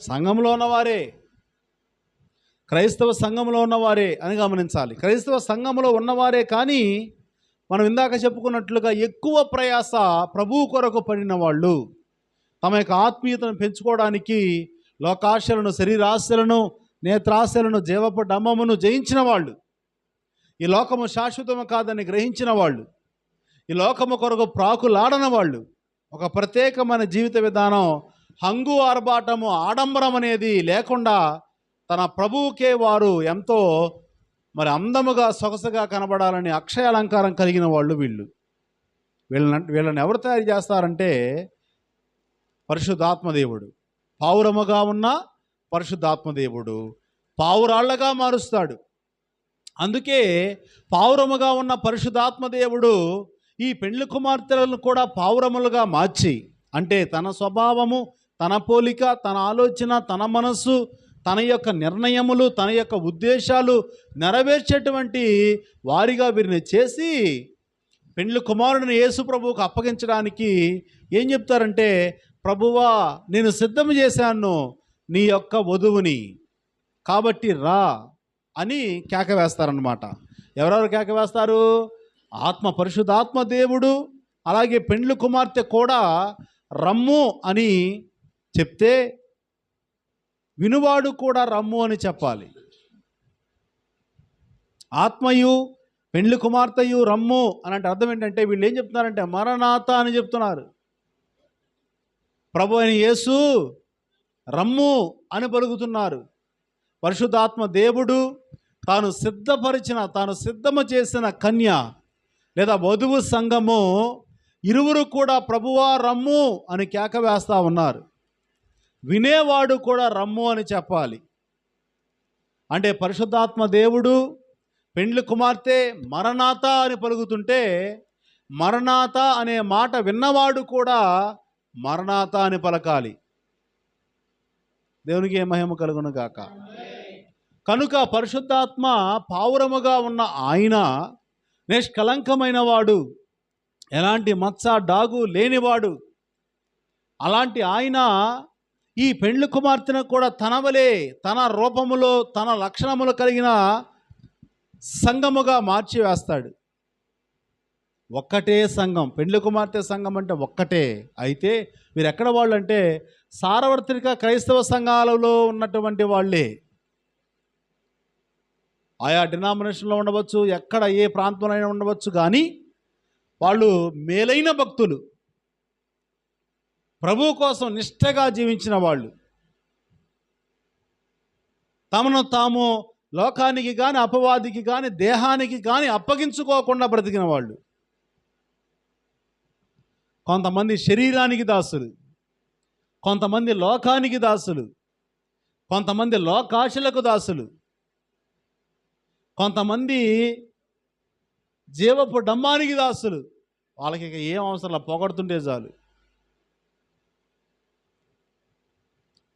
సంఘంలో ఉన్నవారే. క్రైస్తవ సంఘంలో ఉన్నవారే అని గమనించాలి. క్రైస్తవ సంఘంలో ఉన్నవారే కానీ మనం ఇందాక చెప్పుకున్నట్లుగా ఎక్కువ ప్రయాస ప్రభువు కొరకు పడిన వాళ్ళు. తమ యొక్క ఆత్మీయతను పెంచుకోవడానికి లోకాశలను శరీరాశలను నేత్రాశలను జీవపు డమ్మమును జయించిన వాళ్ళు. ఈ లోకము శాశ్వతము కాదని గ్రహించిన వాళ్ళు. ఈ లోకము కొరకు ప్రాకులాడన వాళ్ళు. ఒక ప్రత్యేకమైన జీవిత విధానం హంగు ఆర్భాటము ఆడంబరం అనేది లేకుండా తన ప్రభువుకే వారు ఎంతో మరి అందముగా సొగసుగా కనబడాలని అక్షయ అలంకారం కలిగిన వాళ్ళు వీళ్ళు. వీళ్ళని వీళ్ళని ఎవరు తయారు చేస్తారంటే పరిశుద్ధాత్మదేవుడు. పావురముగా ఉన్న పరిశుద్ధాత్మదేవుడు. పావురాళ్ళగా మారుస్తాడు. అందుకే పావురముగా ఉన్న పరిశుద్ధాత్మదేవుడు ఈ పెండ్లి కుమార్తెలను కూడా పావురములుగా మార్చి అంటే తన స్వభావము తన పోలిక తన ఆలోచన తన మనస్సు తన యొక్క నిర్ణయములు తన యొక్క ఉద్దేశాలు నెరవేర్చేటువంటి వారిగా వీరిని చేసి పెండ్లి కుమారుడిని యేసు ప్రభువుకు అప్పగించడానికి ఏం చెప్తారంటే ప్రభువా నేను సిద్ధం చేశాను నీ యొక్క వధువుని కాబట్టి రా అని కేక వేస్తారనమాట ఎవరెవరు కేక వేస్తారు? ఆత్మ పరిశుద్ధాత్మ దేవుడు అలాగే పెండ్లి కుమార్తె కూడా రమ్ము అని చెప్తే వినువాడు కూడా రమ్ము అని చెప్పాలి. ఆత్మయు పెండ్లి కుమార్తెయు రమ్ము అని అంటే అర్థం ఏంటంటే వీళ్ళు ఏం చెప్తున్నారంటే మరణాత అని చెప్తున్నారు. ప్రభు అయిన యేసు రమ్ము అని పలుకుతున్నారు. పరిశుద్ధాత్మ దేవుడు తాను సిద్ధపరిచిన తాను సిద్ధము చేసిన కన్య లేదా వధువు సంఘము ఇరువురు కూడా ప్రభువా రమ్ము అని కేక వేస్తూ ఉన్నారు. వినేవాడు కూడా రమ్ము అని చెప్పాలి. అంటే పరిశుద్ధాత్మ దేవుడు పెండ్లి కుమార్తె మరణాత అని పలుకుతుంటే మరణాత అనే మాట విన్నవాడు కూడా మరణాత అని పలకాలి. దేవునికి ఏ మహిమ కలుగును గాక. కనుక పరిశుద్ధాత్మ పావురముగా ఉన్న ఆయన నిష్కలంకమైన వాడు ఎలాంటి మచ్చ డాగు లేనివాడు అలాంటి ఆయన ఈ పెండ్లి కుమార్తెను కూడా తనవలే తన రూపములో తన లక్షణములు కలిగిన సంఘముగా మార్చి వేస్తాడు ఒక్కటే సంఘం పెండ్లి కుమార్తె సంఘం అంటే ఒక్కటే. అయితే మీరు ఎక్కడ వాళ్ళు అంటే సార్వత్రిక క్రైస్తవ సంఘాలలో ఉన్నటువంటి వాళ్ళే. ఆయా డినామినేషన్లో ఉండవచ్చు ఎక్కడ ఏ ప్రాంతంలో అయినా ఉండవచ్చు కానీ వాళ్ళు మేలైన భక్తులు. ప్రభు కోసం నిష్ఠగా జీవించిన వాళ్ళు. తమను తాము లోకానికి కానీ అపవాదికి కానీ దేహానికి కానీ అప్పగించుకోకుండా బ్రతికిన వాళ్ళు. కొంతమంది శరీరానికి దాసులు. కొంతమంది లోకానికి దాసులు. కొంతమంది లోకాశలకు దాసులు. కొంతమంది జీవపు డమ్మానికి దాసులు. వాళ్ళకి ఇక ఏం అవసరం? పొగడుతుంటే చాలు.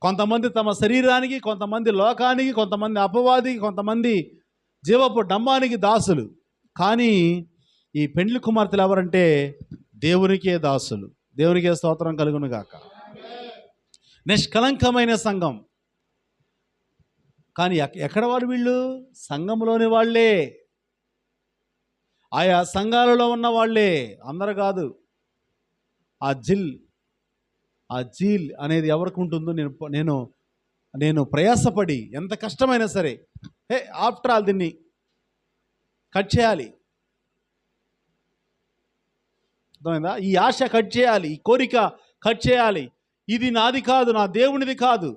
కొంతమంది తమ శరీరానికి కొంతమంది లోకానికి కొంతమంది అపవాదికి కొంతమంది జీవపు డమ్మానికి దాసులు. కానీ ఈ పెండ్లి కుమార్తెలు ఎవరంటే దేవునికే దాసులు. దేవునికే స్తోత్రం కలుగును గాక. నిష్కలంకమైన సంఘం. కానీ ఎక్కడ వారు వీళ్ళు? సంఘంలోని వాళ్ళే. ఆయా సంఘాలలో ఉన్న వాళ్ళే. అందరు కాదు. ఆ జిల్ ఆ జీల్ అనేది ఎవరికి ఉంటుందో నేను నేను నేను ప్రయాసపడి ఎంత కష్టమైనా సరే హే ఆఫ్టర్ ఆల్ దీన్ని కట్ చేయాలి. అర్థమైందా? ఈ ఆశ కట్ చేయాలి ఈ కోరిక కట్ చేయాలి. ఇది నాది కాదు నా దేవునిది కాదు.